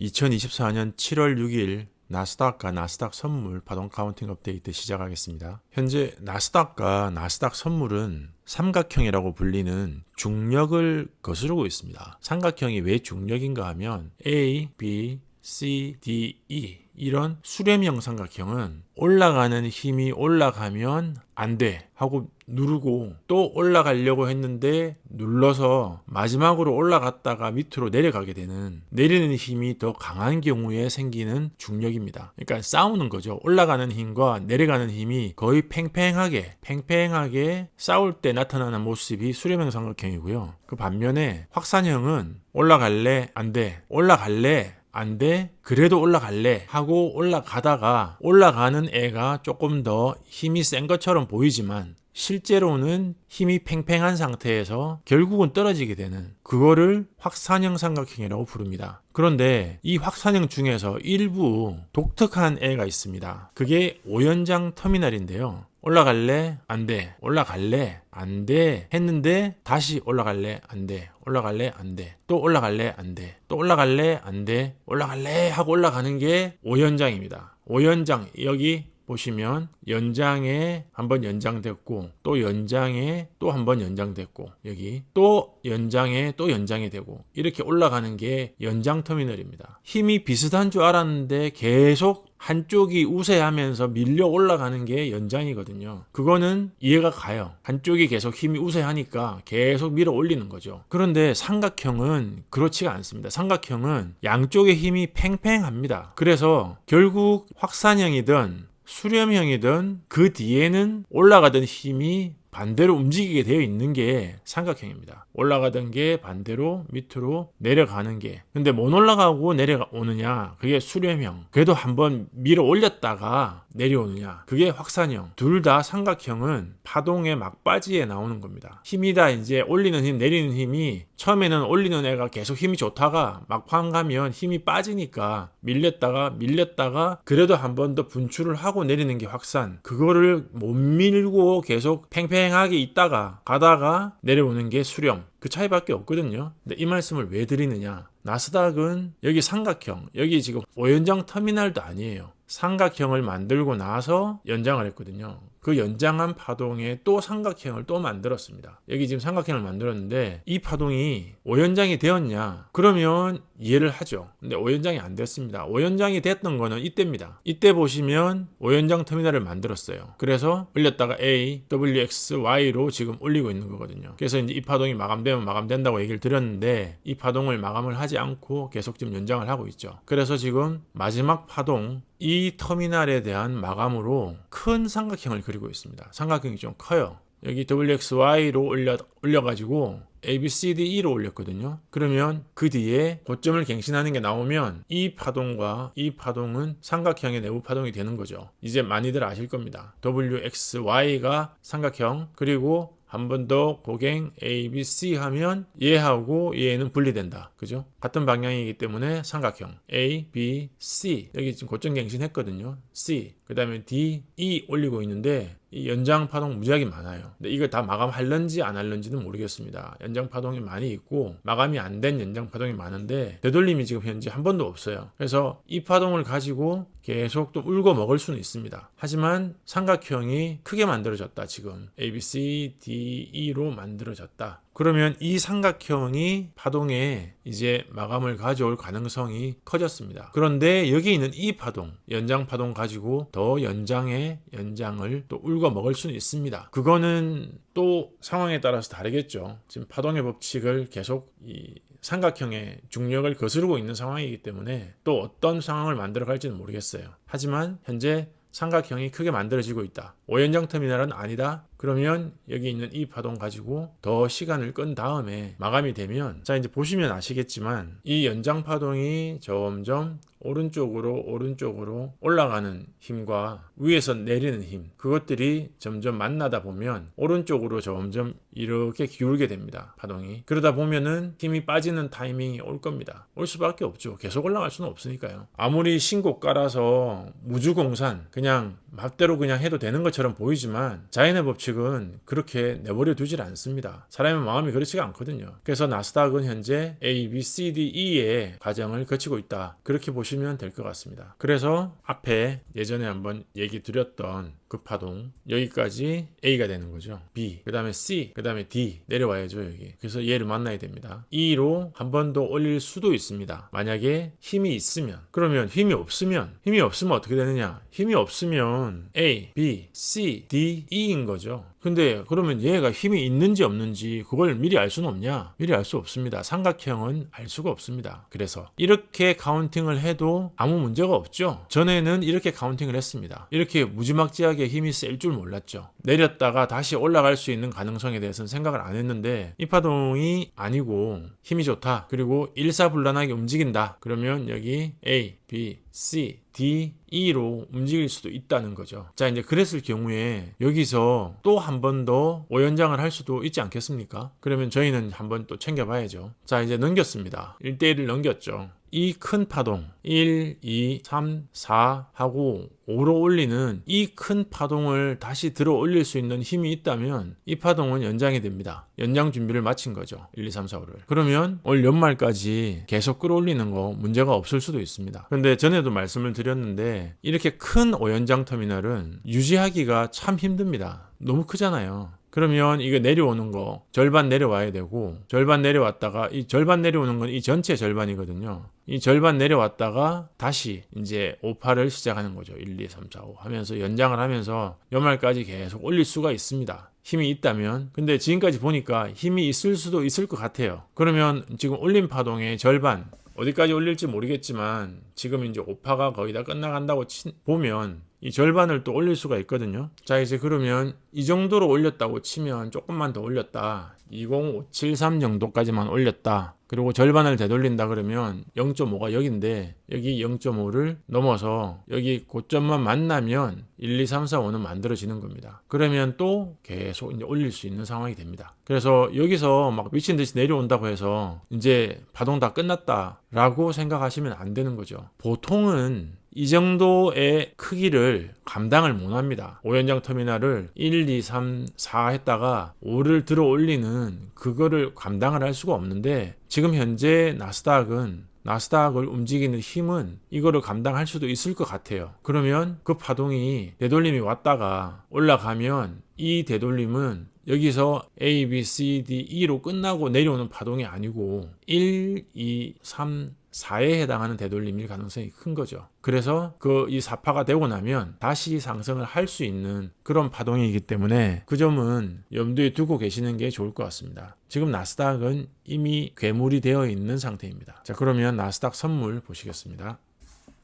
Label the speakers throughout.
Speaker 1: 2024년 7월 6일 나스닥과 나스닥 선물 파동 카운팅 업데이트 시작하겠습니다. 현재 나스닥과 나스닥 선물은 삼각형이라고 불리는 중력을 거스르고 있습니다. 삼각형이 왜 중력인가 하면 A, B, C, D, E 이런 수렴형 삼각형은 올라가는 힘이 올라가면 안 돼 하고 누르고 또 올라가려고 했는데 눌러서 마지막으로 올라갔다가 밑으로 내려가게 되는 내리는 힘이 더 강한 경우에 생기는 중력입니다. 그러니까 싸우는 거죠. 올라가는 힘과 내려가는 힘이 거의 팽팽하게 팽팽하게 싸울 때 나타나는 모습이 수렴형 삼각형이고요. 그 반면에 확산형은 올라갈래 안 돼. 올라갈래 안 돼. 그래도 올라갈래 하고 올라가다가 올라가는 애가 조금 더 힘이 센 것처럼 보이지만 실제로는 힘이 팽팽한 상태에서 결국은 떨어지게 되는 그거를 확산형 삼각형이라고 부릅니다. 그런데 이 확산형 중에서 일부 독특한 애가 있습니다. 그게 오연장 터미널인데요. 올라갈래? 안 돼. 올라갈래? 안 돼. 했는데 다시 올라갈래? 안 돼. 올라갈래? 안 돼. 또 올라갈래? 안 돼. 또 올라갈래? 안 돼. 올라갈래? 하고 올라가는 게 오연장입니다. 오연장 여기 보시면 연장에 한번 연장됐고 또 연장에 또 한번 연장됐고 여기 또 연장에 또 연장이 되고 이렇게 올라가는 게 연장 터미널입니다. 힘이 비슷한 줄 알았는데 계속 한쪽이 우세하면서 밀려 올라가는 게 연장이거든요. 그거는 이해가 가요. 한쪽이 계속 힘이 우세하니까 계속 밀어 올리는 거죠. 그런데 삼각형은 그렇지가 않습니다. 삼각형은 양쪽의 힘이 팽팽합니다. 그래서 결국 확산형이든 수렴형이든 그 뒤에는 올라가던 힘이 반대로 움직이게 되어 있는 게 삼각형입니다. 올라가던 게 반대로 밑으로 내려가는 게. 근데 못 올라가고 내려오느냐? 그게 수렴형. 그래도 한번 밀어 올렸다가 내려오느냐? 그게 확산형. 둘 다 삼각형은 파동의 막바지에 나오는 겁니다. 힘이 다 이제 올리는 힘, 내리는 힘이 처음에는 올리는 애가 계속 힘이 좋다가 막판 가면 힘이 빠지니까 밀렸다가 밀렸다가 그래도 한 번 더 분출을 하고 내리는 게 확산. 그거를 못 밀고 계속 팽팽 하게 있다가 가다가 내려오는 게 수렴. 그 차이밖에 없거든요. 근데 이 말씀을 왜 드리느냐? 나스닥은 여기 삼각형, 여기 지금 오연장 터미널도 아니에요. 삼각형을 만들고 나서 연장을 했거든요. 그 연장한 파동에 또 삼각형을 또 만들었습니다. 여기 지금 삼각형을 만들었는데 이 파동이 오연장이 되었냐? 그러면 이해를 하죠. 근데 오연장이 안 됐습니다. 오연장이 됐던 거는 이때입니다. 이때 보시면 오연장 터미널을 만들었어요. 그래서 올렸다가 A, W, X, Y로 지금 올리고 있는 거거든요. 그래서 이제 이 파동이 마감되면 마감된다고 얘기를 드렸는데 이 파동을 마감을 하지 않고 계속 지금 연장을 하고 있죠. 그래서 지금 마지막 파동 이 터미널에 대한 마감으로 큰 삼각형을 그리 고 있습니다. 삼각형이 좀 커요. 여기 WXY로 올려, 올려가지고 ABCDE로 올렸거든요. 그러면 그 뒤에 고점을 갱신하는 게 나오면 이 파동과 이 파동은 삼각형의 내부 파동이 되는 거죠. 이제 많이들 아실 겁니다. WXY가 삼각형 그리고 한 번 더 고갱 A, B, C 하면 얘하고 얘는 분리된다. 그죠? 같은 방향이기 때문에 삼각형 A, B, C 여기 지금 고점 갱신 했거든요. C 그 다음에 D, E 올리고 있는데 이 연장 파동 무지하게 많아요. 근데 이걸 다 마감할런지 안 할런지는 모르겠습니다. 연장 파동이 많이 있고 마감이 안 된 연장 파동이 많은데 되돌림이 지금 현재 한 번도 없어요. 그래서 이 파동을 가지고 계속 또 울고 먹을 수는 있습니다. 하지만 삼각형이 크게 만들어졌다 지금 A, B, C, D, E로 만들어졌다. 그러면 이 삼각형이 파동에 이제 마감을 가져올 가능성이 커졌습니다. 그런데 여기 있는 이 파동, 연장 파동 가지고 더 연장의 연장을 또 울고 먹을 수는 있습니다. 그거는 또 상황에 따라서 다르겠죠. 지금 파동의 법칙을 계속 이 삼각형의 중력을 거스르고 있는 상황이기 때문에 또 어떤 상황을 만들어 갈지는 모르겠어요. 하지만 현재 삼각형이 크게 만들어지고 있다. 오연장 터미널은 아니다. 그러면 여기 있는 이 파동 가지고 더 시간을 끈 다음에 마감이 되면 자 이제 보시면 아시겠지만 이 연장 파동이 점점 오른쪽으로 오른쪽으로 올라가는 힘과 위에서 내리는 힘 그것들이 점점 만나다 보면 오른쪽으로 점점 이렇게 기울게 됩니다 파동이. 그러다 보면은 힘이 빠지는 타이밍이 올 겁니다. 올 수밖에 없죠. 계속 올라갈 수는 없으니까요. 아무리 신고 깔아서 무주공산 그냥 맘대로 그냥 해도 되는 것처럼 보이지만 자연의 법칙 그래픽은 그렇게 내버려 두질 않습니다. 사람의 마음이 그렇지가 않거든요. 그래서 나스닥은 현재 A, B, C, D, E의 과정을 거치고 있다. 그렇게 보시면 될 것 같습니다. 그래서 앞에 예전에 한번 얘기 드렸던 급파동 여기까지 A가 되는 거죠. B, 그 다음에 C, 그 다음에 D 내려와야죠 여기. 그래서 얘를 만나야 됩니다. E로 한 번 더 올릴 수도 있습니다. 만약에 힘이 있으면 그러면 힘이 없으면 힘이 없으면 어떻게 되느냐? 힘이 없으면 A, B, C, D, E인 거죠. 근데 그러면 얘가 힘이 있는지 없는지 그걸 미리 알 수는 없냐? 미리 알 수 없습니다. 삼각형은 알 수가 없습니다. 그래서 이렇게 카운팅을 해도 아무 문제가 없죠. 전에는 이렇게 카운팅을 했습니다. 이렇게 무지막지하게 힘이 셀 줄 몰랐죠. 내렸다가 다시 올라갈 수 있는 가능성에 대해서는 생각을 안 했는데 이 파동이 아니고 힘이 좋다. 그리고 일사불란하게 움직인다. 그러면 여기 A, B, C, D, E로 움직일 수도 있다는 거죠. 자, 이제 그랬을 경우에 여기서 또 한 번 더 오연장을 할 수도 있지 않겠습니까? 그러면 저희는 한번 또 챙겨봐야죠. 자, 이제 넘겼습니다. 1대1을 넘겼죠. 이 큰 파동 1, 2, 3, 4 하고 5로 올리는 이 큰 파동을 다시 들어 올릴 수 있는 힘이 있다면 이 파동은 연장이 됩니다. 연장 준비를 마친 거죠. 1, 2, 3, 4, 5를. 그러면 올 연말까지 계속 끌어올리는 거 문제가 없을 수도 있습니다. 근데 전에도 말씀을 드렸는데 이렇게 큰 오연장 터미널은 유지하기가 참 힘듭니다. 너무 크잖아요. 그러면 이거 내려오는 거 절반 내려와야 되고 절반 내려왔다가 이 절반 내려오는 건 이 전체 절반이거든요. 이 절반 내려왔다가 다시 이제 5파를 시작하는 거죠. 1, 2, 3, 4, 5 하면서 연장을 하면서 연말까지 계속 올릴 수가 있습니다. 힘이 있다면 근데 지금까지 보니까 힘이 있을 수도 있을 것 같아요. 그러면 지금 올림 파동의 절반 어디까지 올릴지 모르겠지만 지금 이제 5파가 거의 다 끝나간다고 치, 보면 이 절반을 또 올릴 수가 있거든요. 자, 이제 그러면 이 정도로 올렸다고 치면 조금만 더 올렸다. 20573 정도까지만 올렸다. 그리고 절반을 되돌린다 그러면 0.5가 여기인데 여기 0.5를 넘어서 여기 고점만 만나면 1, 2, 3, 4, 5는 만들어지는 겁니다. 그러면 또 계속 이제 올릴 수 있는 상황이 됩니다. 그래서 여기서 막 미친 듯이 내려온다고 해서 이제 파동 다 끝났다라고 생각하시면 안 되는 거죠. 보통은 이 정도의 크기를 감당을 못 합니다. 5연장 터미널을 1, 2, 3, 4 했다가 5를 들어 올리는 그거를 감당을 할 수가 없는데 지금 현재 나스닥은 나스닥을 움직이는 힘은 이거를 감당할 수도 있을 것 같아요. 그러면 그 파동이 되돌림이 왔다가 올라가면 이 되돌림은 여기서 A, B, C, D, E로 끝나고 내려오는 파동이 아니고 1, 2, 3, 4에 해당하는 되돌림일 가능성이 큰 거죠. 그래서 그이 4파가 되고 나면 다시 상승을 할 수 있는 그런 파동이기 때문에 그 점은 염두에 두고 계시는 게 좋을 것 같습니다. 지금 나스닥은 이미 괴물이 되어 있는 상태입니다. 자, 그러면 나스닥 선물 보시겠습니다.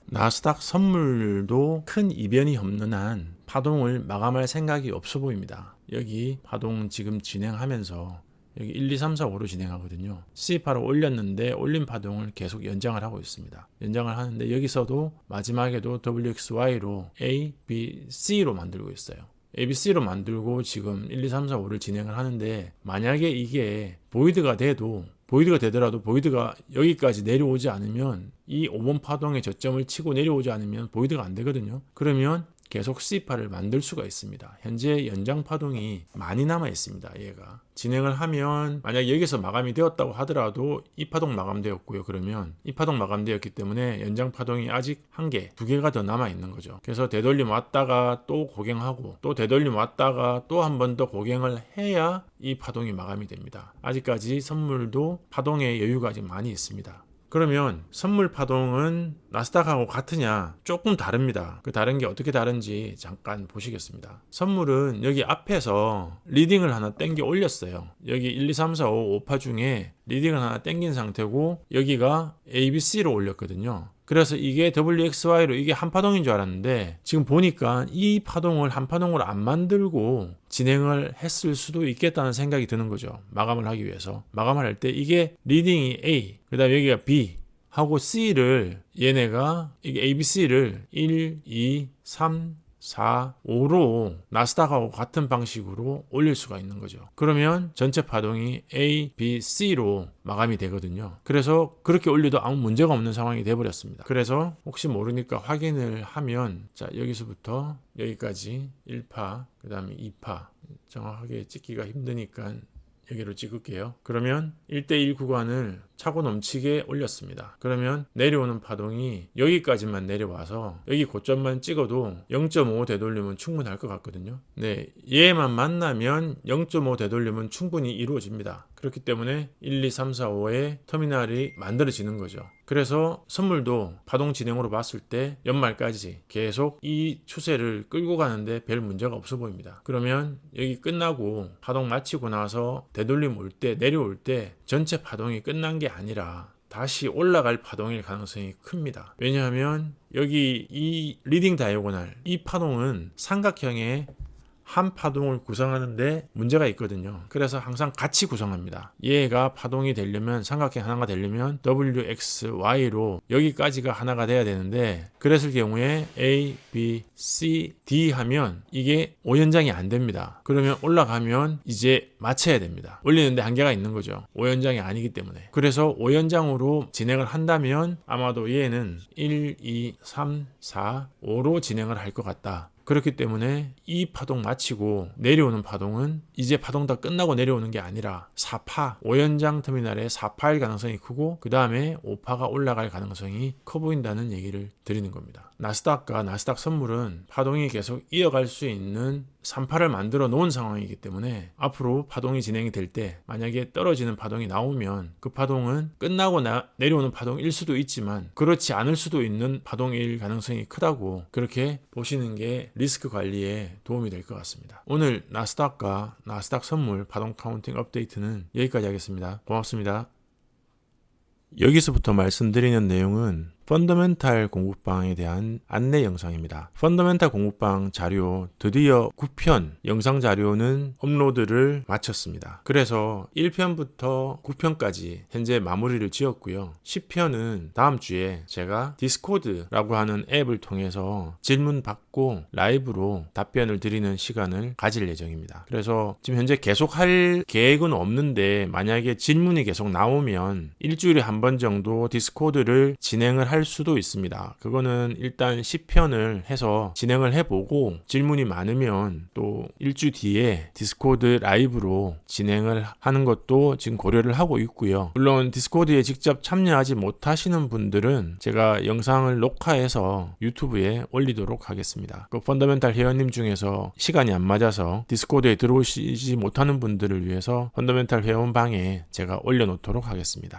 Speaker 1: 나스닥 선물도 큰 이변이 없는 한 파동을 마감할 생각이 없어 보입니다. 여기 파동 지금 진행하면서 여기 1, 2, 3, 4, 5로 진행하거든요. C8을 올렸는데 올린 파동을 계속 연장을 하고 있습니다. 연장을 하는데 여기서도 마지막에도 WXY로 A, B, C로 만들고 있어요. ABC로 만들고 지금 1, 2, 3, 4, 5를 진행을 하는데 만약에 이게 보이드가 돼도 보이드가 되더라도 보이드가 여기까지 내려오지 않으면 이 5번 파동의 저점을 치고 내려오지 않으면 보이드가 안 되거든요. 그러면 계속 C8을 만들 수가 있습니다. 현재 연장 파동이 많이 남아 있습니다. 얘가 진행을 하면 만약 여기서 마감이 되었다고 하더라도 이 파동 마감되었고요. 그러면 이 파동 마감되었기 때문에 연장 파동이 아직 한 개, 두 개가 더 남아 있는 거죠. 그래서 되돌림 왔다가 또 고갱하고 또 되돌림 왔다가 또 한 번 더 고갱을 해야 이 파동이 마감이 됩니다. 아직까지 선물도 파동의 여유가 아직 많이 있습니다. 그러면 선물 파동은 나스닥하고 같으냐? 조금 다릅니다. 그 다른 게 어떻게 다른지 잠깐 보시겠습니다. 선물은 여기 앞에서 리딩을 하나 땡겨 올렸어요. 여기 1, 2, 3, 4, 5, 5파 중에 리딩을 하나 땡긴 상태고 여기가 ABC로 올렸거든요. 그래서 이게 WXY로 이게 한 파동인 줄 알았는데 지금 보니까 이 파동을 한 파동으로 안 만들고 진행을 했을 수도 있겠다는 생각이 드는 거죠. 마감을 하기 위해서. 마감을 할 때 이게 리딩이 A, 그 다음에 여기가 B 하고 C를 얘네가 이게 ABC를 1, 2, 3, 4, 5로 나스닥하고 같은 방식으로 올릴 수가 있는 거죠. 그러면 전체 파동이 A, B, C로 마감이 되거든요. 그래서 그렇게 올려도 아무 문제가 없는 상황이 돼버렸습니다. 그래서 혹시 모르니까 확인을 하면 자 여기서부터 여기까지 1파, 그 다음에 2파 정확하게 찍기가 힘드니까 여기로 찍을게요. 그러면 1대1 구간을 차고 넘치게 올렸습니다. 그러면 내려오는 파동이 여기까지만 내려와서 여기 고점만 찍어도 0.5 되돌림은 충분할 것 같거든요. 네, 얘만 만나면 0.5 되돌림은 충분히 이루어집니다. 그렇기 때문에 1, 2, 3, 4, 5의 터미널이 만들어지는 거죠. 그래서 선물도 파동 진행으로 봤을 때 연말까지 계속 이 추세를 끌고 가는데 별 문제가 없어 보입니다. 그러면 여기 끝나고 파동 마치고 나서 되돌림 올 때 내려올 때 전체 파동이 끝난 게 아니라 다시 올라갈 파동일 가능성이 큽니다. 왜냐하면 여기 이 리딩 다이고날 이 파동은 삼각형의 한 파동을 구성하는데 문제가 있거든요. 그래서 항상 같이 구성합니다. 얘가 파동이 되려면 삼각형 하나가 되려면 W, X, Y로 여기까지가 하나가 돼야 되는데 그랬을 경우에 A, B, C, D 하면 이게 5연장이 안 됩니다. 그러면 올라가면 이제 맞춰야 됩니다. 올리는데 한계가 있는 거죠. 5연장이 아니기 때문에. 그래서 5연장으로 진행을 한다면 아마도 얘는 1, 2, 3, 4, 5로 진행을 할 것 같다. 그렇기 때문에 이 파동 마치고 내려오는 파동은 이제 파동 다 끝나고 내려오는 게 아니라 4파, 5연장 터미널의 4파일 가능성이 크고 그 다음에 5파가 올라갈 가능성이 커 보인다는 얘기를 드리는 겁니다. 나스닥과 나스닥 선물은 파동이 계속 이어갈 수 있는 3파를 만들어 놓은 상황이기 때문에 앞으로 파동이 진행이 될 때 만약에 떨어지는 파동이 나오면 그 파동은 끝나고 나- 내려오는 파동일 수도 있지만 그렇지 않을 수도 있는 파동일 가능성이 크다고 그렇게 보시는 게 리스크 관리에 도움이 될 것 같습니다. 오늘 나스닥과 나스닥 선물 파동 카운팅 업데이트는 여기까지 하겠습니다. 고맙습니다. 여기서부터 말씀드리는 내용은 펀더멘탈 공부방에 대한 안내 영상입니다. 펀더멘탈 공부방 자료 드디어 9편 영상 자료는 업로드를 마쳤습니다. 그래서 1편부터 9편까지 현재 마무리를 지었고요. 10편은 다음 주에 제가 디스코드라고 하는 앱을 통해서 질문 받고 라이브로 답변을 드리는 시간을 가질 예정입니다. 그래서 지금 현재 계속 할 계획은 없는데 만약에 질문이 계속 나오면 일주일에 한 번 정도 디스코드를 진행을 할 수도 있습니다. 그거는 일단 10편을 해서 진행을 해보고 질문이 많으면 또 일주 뒤에 디스코드 라이브로 진행을 하는 것도 지금 고려를 하고 있고요. 물론 디스코드에 직접 참여하지 못하시는 분들은 제가 영상을 녹화해서 유튜브에 올리도록 하겠습니다. 그 펀더멘탈 회원님 중에서 시간이 안 맞아서 디스코드에 들어오시지 못하는 분들을 위해서 펀더멘탈 회원방에 제가 올려놓도록 하겠습니다.